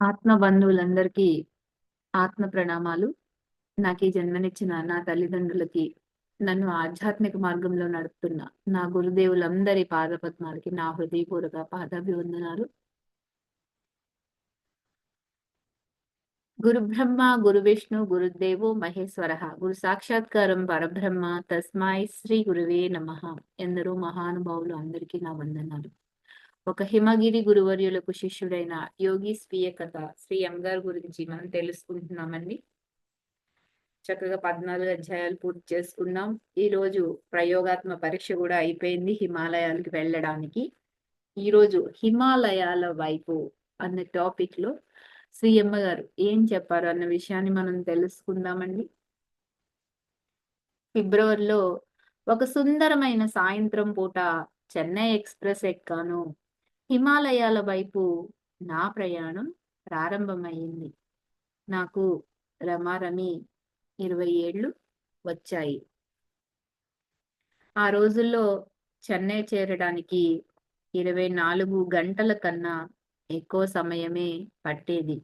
ఆత్మ బంధువులందరికీ ఆత్మ ప్రణామాలు. నాకు ఈ జన్మనిచ్చిన నా తల్లిదండ్రులకి నన్ను ఆధ్యాత్మిక మార్గంలో నడుపుతున్న నా గురుదేవులందరి పాదపద్మాలకి నా హృదయపూర్వక పాదాభివందనాలు. గురు బ్రహ్మ గురు విష్ణు గురుదేవో మహేశ్వర గురు సాక్షాత్కారం పరబ్రహ్మ తస్మాయి శ్రీ గురువే నమ ఎందరో మహానుభావులు అందరికీ నా వందనాలు. ఒక హిమగిరి గురువర్యులకు శిష్యుడైన యోగి స్వీయ కథ శ్రీ ఎం గారి గురించి మనం తెలుసుకుంటున్నామండి. చక్కగా పద్నాలుగు అధ్యాయాలు పూర్తి చేసుకున్నాం. ఈ రోజు ప్రయోగాత్మ పరీక్ష కూడా అయిపోయింది హిమాలయాలకు వెళ్ళడానికి. ఈ రోజు హిమాలయాల వైపు అన్న టాపిక్లో శ్రీ అమ్మ గారు ఏం చెప్పారు అన్న విషయాన్ని మనం తెలుసుకుందామండి. ఫిబ్రవరిలో ఒక సుందరమైన సాయంత్రం పూట చెన్నై ఎక్స్ప్రెస్ ఎక్కాను. హిమాలయాల వైపు నా ప్రయాణం ప్రారంభమైంది. నాకు రమారమి ఇరవై ఏళ్ళు వచ్చాయి. ఆ రోజుల్లో చెన్నై చేరడానికి ఇరవై నాలుగు గంటల కన్నా ఎక్కువ సమయమే పట్టేది.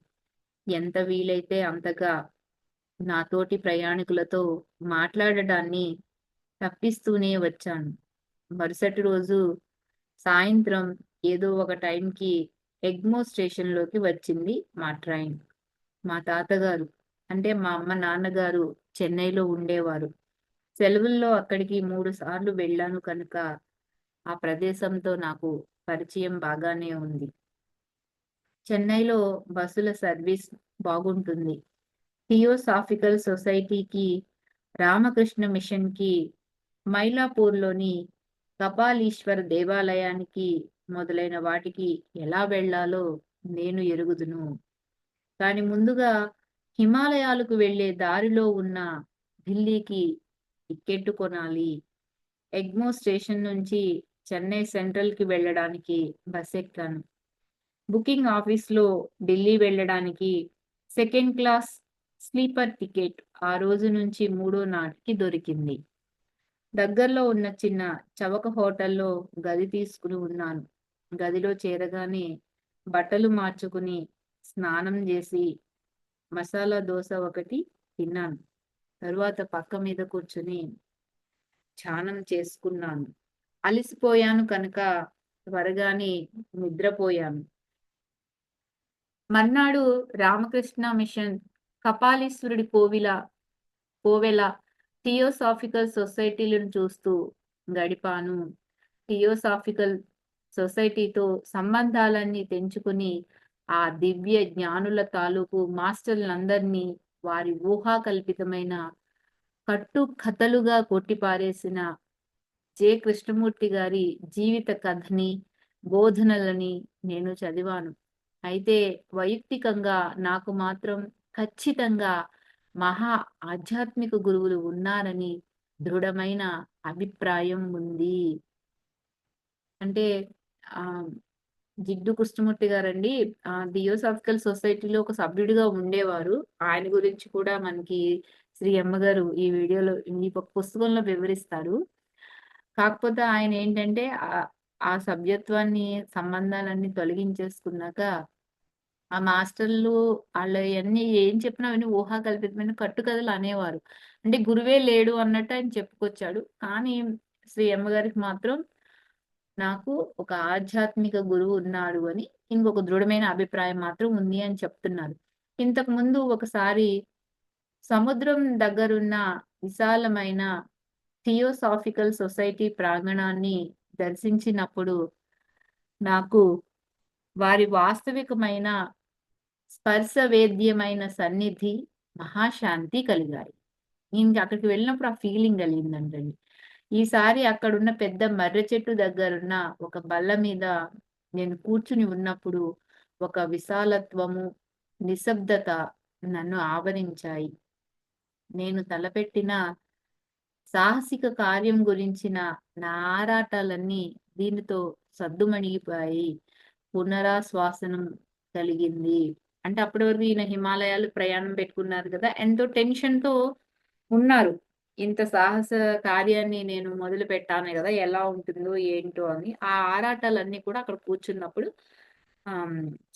ఎంత వీలైతే అంతగా నాతోటి ప్రయాణికులతో మాట్లాడడాన్ని తప్పిస్తూనే వచ్చాను. మరుసటి రోజు సాయంత్రం ఏదో ఒక టైంకి ఎగ్మో స్టేషన్లోకి వచ్చింది మా ట్రైన్. మా తాతగారు అంటే మా అమ్మ నాన్నగారు చెన్నైలో ఉండేవారు. సెలవుల్లో అక్కడికి మూడు సార్లు వెళ్ళాను కనుక ఆ ప్రదేశంతో నాకు పరిచయం బాగానే ఉంది. చెన్నైలో బస్సుల సర్వీస్ బాగుంటుంది. థియోసాఫికల్ సొసైటీకి రామకృష్ణ మిషన్కి మైలాపూర్లోని కపాలీశ్వర దేవాలయానికి మొదలైన వాటికి ఎలా వెళ్ళాలో నేను ఎరుగుదును. కానీ ముందుగా హిమాలయాలకు వెళ్ళే దారిలో ఉన్న ఢిల్లీకి టికెట్ కొనాలి. ఎగ్మో స్టేషన్ నుంచి చెన్నై సెంట్రల్కి వెళ్ళడానికి బస్ ఎక్కాను. బుకింగ్ ఆఫీస్లో ఢిల్లీ వెళ్ళడానికి సెకండ్ క్లాస్ స్లీపర్ టికెట్ ఆ రోజు నుంచి మూడో నాటికి దొరికింది. దగ్గరలో ఉన్న చిన్న చవక హోటల్లో గది తీసుకుని ఉన్నాను. గదిలో చేరగానే బట్టలు మార్చుకుని స్నానం చేసి మసాలా దోశ ఒకటి తిన్నాను. తరువాత పక్క మీద కూర్చుని ధ్యానం చేసుకున్నాను. అలసిపోయాను కనుక త్వరగానే నిద్రపోయాను. మర్నాడు రామకృష్ణ మిషన్ కపాలీశ్వరుడి కోవిల కోవెల థియోసాఫికల్ సొసైటీలను చూస్తూ గడిపాను. థియోసాఫికల్ సొసైటీతో సంబంధాలన్నీ తెంచుకుని ఆ దివ్య జ్ఞానుల తాలూకు మాస్టర్లందరినీ వారి ఊహాకల్పితమైన కట్టు కథలుగా కొట్టిపారేసిన జె కృష్ణమూర్తి గారి జీవిత కథని బోధనలని నేను చదివాను. అయితే వైయక్తికంగా నాకు మాత్రం ఖచ్చితంగా మహా ఆధ్యాత్మిక గురువులు ఉన్నారని దృఢమైన అభిప్రాయం ఉంది. అంటే ఆ జిడ్డు కృష్ణమూర్తి గారండి ఆ థియోసాఫికల్ సొసైటీలో ఒక సభ్యుడిగా ఉండేవారు. ఆయన గురించి కూడా మనకి శ్రీ అమ్మగారు ఈ వీడియోలో ఈ పుస్తకంలో వివరిస్తారు. కాకపోతే ఆయన ఏంటంటే ఆ సభ్యత్వాన్ని సంబంధాలన్నీ తొలగించేసుకున్నాక ఆ మాస్టర్లు వాళ్ళు అన్ని ఏం చెప్పినా అవన్నీ ఊహాకల్పితమైన కట్టుకథలు అనేవారు. అంటే గురువే లేడు అన్నట్టు ఆయన చెప్పుకొచ్చాడు. కానీ శ్రీ అమ్మగారికి మాత్రం నాకు ఒక ఆధ్యాత్మిక గురువు ఉన్నాడు అని ఇంకొక దృఢమైన అభిప్రాయం మాత్రం ఉంది అని చెప్తున్నారు. ఇంతకు ముందు ఒకసారి సముద్రం దగ్గరున్న విశాలమైన థియోసాఫికల్ సొసైటీ ప్రాంగణాన్ని దర్శించినప్పుడు నాకు వారి వాస్తవికమైన స్పర్శవేద్యమైన సన్నిధి మహాశాంతి కలిగాయి. నేను అక్కడికి వెళ్ళినప్పుడు ఆ ఫీలింగ్ కలిగిందంటండి ఈసారి అక్కడున్న పెద్ద మర్రి చెట్టు దగ్గరున్న ఒక బల్ల మీద నేను కూర్చుని ఉన్నప్పుడు ఒక విశాలత్వము నిశ్శబ్దత నన్ను ఆవరించాయి. నేను తలపెట్టిన సాహసిక కార్యం గురించిన నా ఆరాటాలన్నీ దీనితో సద్దుమణిగిపోయి పునరాశ్వాసనం కలిగింది. అంటే అప్పటి వరకు ఈయన హిమాలయాలు ప్రయాణం పెట్టుకున్నారు కదా ఎంతో టెన్షన్తో ఉన్నారు ఇంత సాహస కార్యాన్ని నేను మొదలు పెట్టాను కదా ఎలా ఉంటుందో ఏంటో అని ఆ ఆరాటాలన్నీ కూడా అక్కడ కూర్చున్నప్పుడు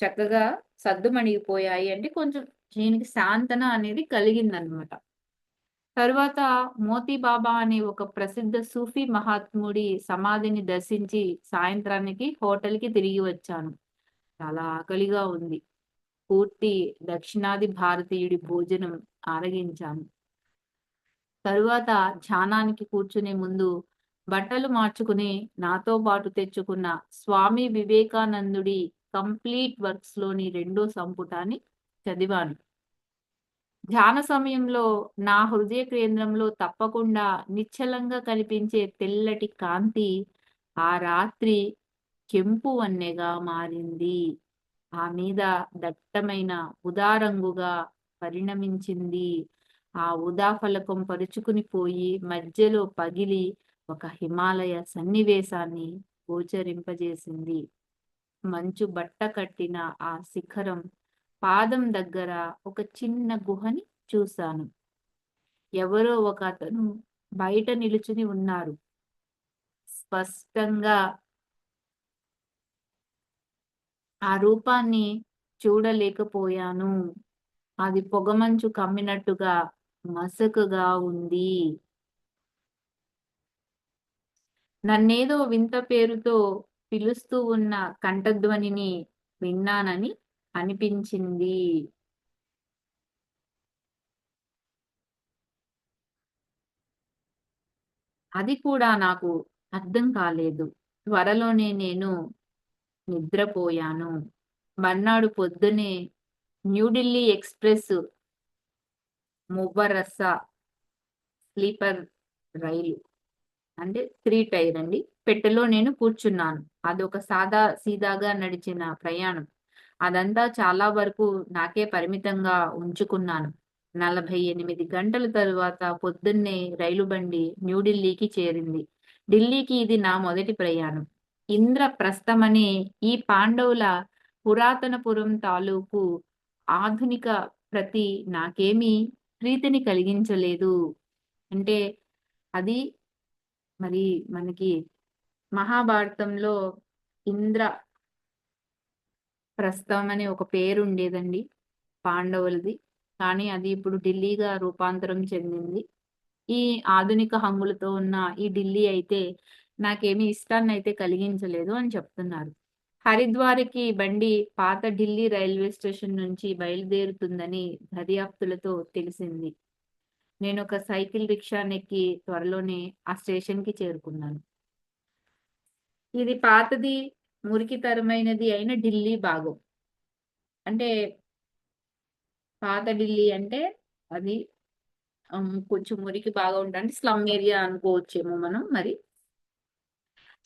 చక్కగా సద్దుమణిగిపోయాయి. అంటే కొంచెం దీనికి శాంతన అనేది కలిగిందనమాట. తరువాత మోతీబాబా అనే ఒక ప్రసిద్ధ సూఫీ మహాత్ముడి సమాధిని దర్శించి సాయంత్రానికి హోటల్‌కి తిరిగి వచ్చాను. చాలా ఆకలిగా ఉంది. పూర్తి దక్షిణాది భారతీయుడి భోజనం ఆరగించాను. తరువాత ధ్యానానికి కూర్చునే ముందు బట్టలు మార్చుకుని నాతో పాటు తెచ్చుకున్న స్వామి వివేకానందుడి కంప్లీట్ వర్క్స్లోని రెండో సంపుటాన్ని చదివాను. ధ్యాన సమయంలో నా హృదయ కేంద్రంలో తప్పకుండా నిశ్చలంగా కనిపించే తెల్లటి కాంతి ఆ రాత్రి కెంపు వన్నెగా మారింది. ఆ మీద దట్టమైన ఉదారంగుగా పరిణమించింది. ఆ ఉదాఫలకం పరుచుకుని పోయి మధ్యలో పగిలి ఒక హిమాలయ సన్నివేశాన్ని గోచరింపజేసింది. మంచు బట్ట కట్టిన ఆ శిఖరం పాదం దగ్గర ఒక చిన్న గుహని చూశాను. ఎవరో ఒక అతను బయట నిలుచుని ఉన్నారు. స్పష్టంగా ఆ రూపాన్ని చూడలేకపోయాను. అది పొగమంచు కమ్మినట్టుగా మసకగా ఉంది. నన్నేదో వింత పేరుతో పిలుస్తూ ఉన్న కంఠధ్వనిని విన్నానని అనిపించింది. అది కూడా నాకు అర్థం కాలేదు. త్వరలోనే నేను నిద్రపోయాను. మర్నాడు పొద్దున్నే న్యూఢిల్లీ ఎక్స్‌ప్రెస్ మువ్వరస స్లీపర్ రైలు అంటే త్రీ టైర్ అండి. పెట్టెలో నేను కూర్చున్నాను. అదొక సాదా సీదాగా నడిచిన ప్రయాణం. అదంతా చాలా వరకు నాకే పరిమితంగా ఉంచుకున్నాను. 48 గంటల తరువాత పొద్దున్నే రైలు బండి న్యూఢిల్లీకి చేరింది. ఢిల్లీకి ఇది నా మొదటి ప్రయాణం. ఇంద్రప్రస్థమనే ఈ పాండవుల పురాతనపురం తాలూకు ఆధునిక ప్రతి నాకేమీ ప్రీతిని కలిగించలేదు. అంటే అది మరి మనకి మహాభారతంలో ఇంద్ర ప్రస్థం అనే ఒక పేరు ఉండేదండి పాండవులది. కానీ అది ఇప్పుడు ఢిల్లీగా రూపాంతరం చెందింది. ఈ ఆధునిక హంగులతో ఉన్న ఈ ఢిల్లీ అయితే నాకేమి ఇష్టాన్ని అయితే కలిగించలేదు అని చెప్తున్నారు. హరిద్వార్‌కి బండి పాత ఢిల్లీ రైల్వే స్టేషన్ నుంచి బయలుదేరుతుందని దర్యాప్తులతో తెలిసింది. నేను ఒక సైకిల్ రిక్షానెక్కి త్వరలోనే ఆ స్టేషన్‌కి చేరుకున్నాను. ఇది పాతది, మురికితరమైనది అయిన ఢిల్లీ భాగం. అంటే పాత ఢిల్లీ అంటే అది కొంచెం మురికి బాగా ఉంటుంది అంటే స్లమ్ ఏరియా అనుకోవచ్చేమో మనం మరి.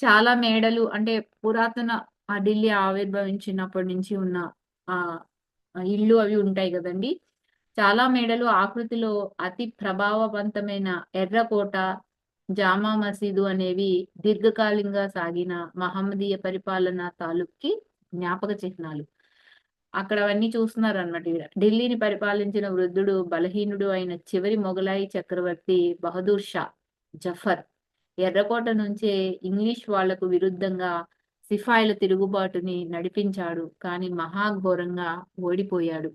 చాలా మేడలు అంటే పురాతన ఆ ఢిల్లీ ఆవిర్భవించినప్పటి నుంచి ఉన్న ఆ ఇళ్ళు అవి ఉంటాయి కదండి చాలా మేడలు ఆకృతిలో అతి ప్రభావవంతమైన ఎర్రకోట, జామా మసీదు అనేవి దీర్ఘకాలంగా సాగిన మహమ్మదీయ పరిపాలన తాలూక్కి జ్ఞాపక చిహ్నాలు. అక్కడ అవన్నీ చూస్తున్నారనమాట ఈడ. ఢిల్లీని పరిపాలించిన వృద్ధుడు, బలహీనుడు అయిన చివరి మొగలాయి చక్రవర్తి బహదూర్ షా జఫర్ ఎర్రకోట నుంచే ఇంగ్లీష్ వాళ్ళకు విరుద్ధంగా సిఫాయిల తిరుగుబాటుని నడిపించాడు. కానీ మహాఘోరంగా ఓడిపోయాడు.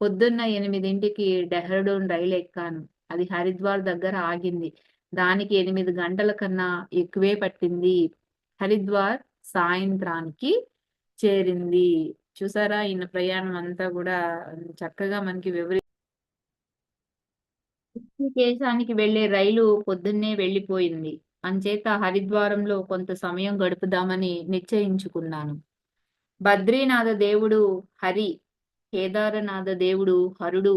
పొద్దున్న 8కి డెహ్రాడూన్ రైలెక్కాను. అది హరిద్వార్ దగ్గర ఆగింది. దానికి ఎనిమిది గంటల కన్నా ఎక్కువే పట్టింది. హరిద్వార్ సాయంత్రానికి చేరింది. చూసారా ఈయన ప్రయాణం అంతా కూడా చక్కగా మనకి వివరి దేశానికి వెళ్ళే రైలు పొద్దున్నే వెళ్ళిపోయింది. అంచేత హరిద్వారంలో కొంత సమయం గడుపుదామని నిశ్చయించుకున్నాను. బద్రీనాథ దేవుడు హరి, కేదారనాథ దేవుడు హరుడు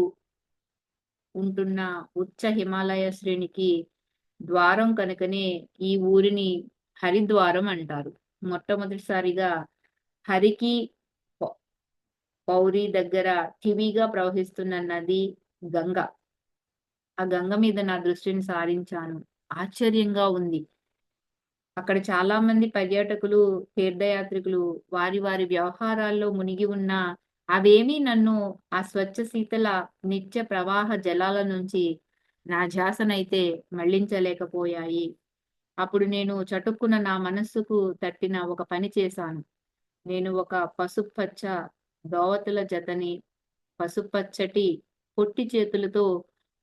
ఉంటున్న ఉచ్చ హిమాలయ శ్రేణికి ద్వారం కనుకనే ఈ ఊరిని హరిద్వారం అంటారు. మొట్టమొదటిసారిగా హరికి పౌరి దగ్గర టివిగా ప్రవహిస్తున్న నది గంగ. ఆ గంగ మీద నా దృష్టిని సారించాను. ఆశ్చర్యంగా ఉంది. అక్కడ చాలా మంది పర్యాటకులు, తీర్థయాత్రికులు వారి వారి వ్యవహారాల్లో మునిగి ఉన్నా అవేమీ నన్ను ఆ స్వచ్ఛ శీతల నిత్య ప్రవాహ జలాల నుంచి నా ధ్యాసనైతే మళ్ళించలేకపోయాయి. అప్పుడు నేను చటుక్కున నా మనస్సుకు తట్టిన ఒక పని చేశాను. నేను ఒక పసుపచ్చ దోవతుల జతని పసుపచ్చటి పొట్టి చేతులతో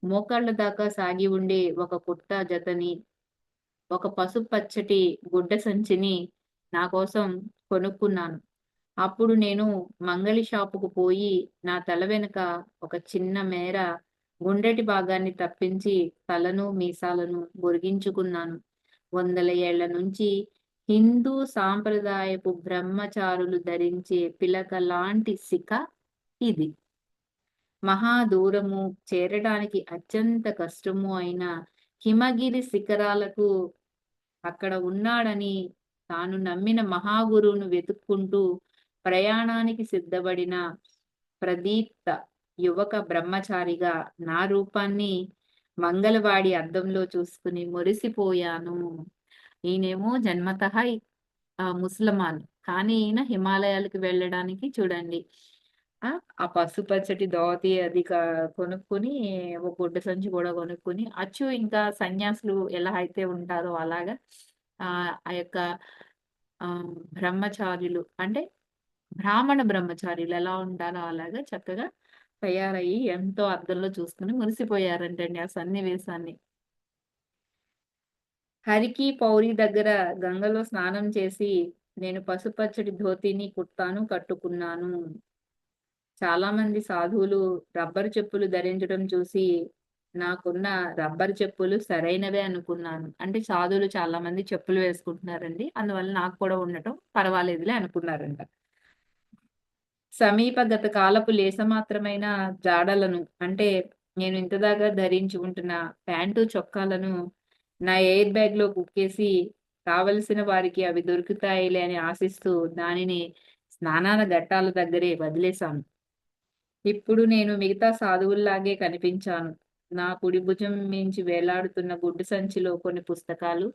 మోకాళ్ళ దాకా సాగి ఉండే ఒక కుట్ట జతని ఒక పసుపచ్చటి గుడ్డ సంచిని నా కోసం కొనుక్కున్నాను. అప్పుడు నేను మంగళి షాపుకు పోయి నా తల వెనుక ఒక చిన్న మేర గుండెటి భాగాన్ని తప్పించి తలను మీసాలను బొరిగించుకున్నాను వందల ఏళ్ళ నుంచి హిందూ సాంప్రదాయపు బ్రహ్మచారులు ధరించే పిలక లాంటి శిఖ ఇది. మహాదూరము చేరడానికి అత్యంత కష్టము అయిన హిమగిరి శిఖరాలకు అక్కడ ఉన్నాడని తాను నమ్మిన మహాగురువును వెతుక్కుంటూ ప్రయాణానికి సిద్ధపడిన ప్రదీప్త యువక బ్రహ్మచారిగా నా రూపాన్ని మంగళవాడి అద్దంలో చూసుకుని మురిసిపోయాను. ఈయనేమో జన్మత ముసలమాన్. కానీ ఈయన హిమాలయాలకు వెళ్ళడానికి చూడండి. ఆ పసుపచ్చటి ధోతి అది కొనుక్కొని ఒక గుడ్డ సంచి కూడా కొనుక్కొని అచ్చు ఇంకా సన్యాసులు ఎలా అయితే ఉంటారో అలాగా ఆ ఆ యొక్క ఆ బ్రహ్మచారులు అంటే బ్రాహ్మణ బ్రహ్మచారులు ఎలా ఉంటారో అలాగా చక్కగా తయారయ్యి ఎంతో అర్థంలో చూసుకుని మురిసిపోయారంటండి ఆ సన్నివేశాన్ని. హరికి పౌరి దగ్గర గంగలో స్నానం చేసి నేను పసుపచ్చటి ధోతిని కుర్తాను కట్టుకున్నాను. చాలా మంది సాధువులు రబ్బరు చెప్పులు ధరించడం చూసి నాకున్న రబ్బర్ చెప్పులు సరైనవే అనుకున్నాను. అంటే సాధువులు చాలా మంది చెప్పులు వేసుకుంటున్నారండి. అందువల్ల నాకు కూడా ఉండటం పర్వాలేదులే అనుకున్నారంట. సమీప గత కాలపు లేస మాత్రమైన జాడలను అంటే నేను ఇంతదాకా ధరించి ఉంటున్న ప్యాంటు చొక్కాలను నా ఎయిర్ బ్యాగ్లో కుక్కేసి కావలసిన వారికి అవి దొరుకుతాయిలే అని ఆశిస్తూ దానిని స్నానాల ఘట్టాల దగ్గరే వదిలేశాను. ఇప్పుడు నేను మిగతా సాధువుల్లాగే కనిపించాను. నా కుడి భుజం మించి వేలాడుతున్న గుడ్డు సంచిలో కొన్ని పుస్తకాలు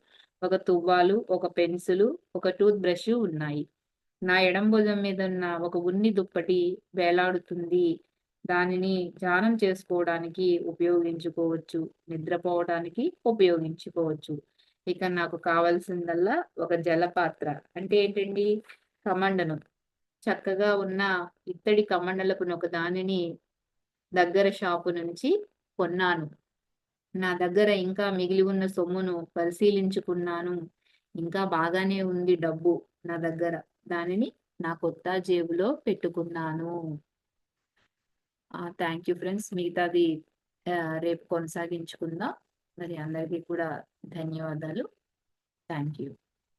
ఒక తువ్వాలు ఒక పెన్సిలు ఒక టూత్ బ్రష్ ఉన్నాయి. నా ఎడం భుజం మీద ఉన్న ఒక ఉన్ని దుప్పటి వేలాడుతుంది. దానిని ధ్యానం చేసుకోవడానికి ఉపయోగించుకోవచ్చు నిద్రపోవడానికి ఉపయోగించుకోవచ్చు. ఇక నాకు కావాల్సిందల్లా ఒక జలపాత్ర. అంటే ఏంటండి? కమండనం. చక్కగా ఉన్న ఇత్తడి కమండలపు ఒక దానిని దగ్గర షాపు నుంచి కొన్నాను. నా దగ్గర ఇంకా మిగిలి ఉన్న సొమ్మును పరిశీలించుకున్నాను. ఇంకా బాగానే ఉంది డబ్బు నా దగ్గర. దానిని నా కొత్త జేబులో పెట్టుకున్నాను. Thank you friends. మిగతాది రేపు కొనసాగించుకుందాం. మరి అందరికీ కూడా ధన్యవాదాలు. Thank you.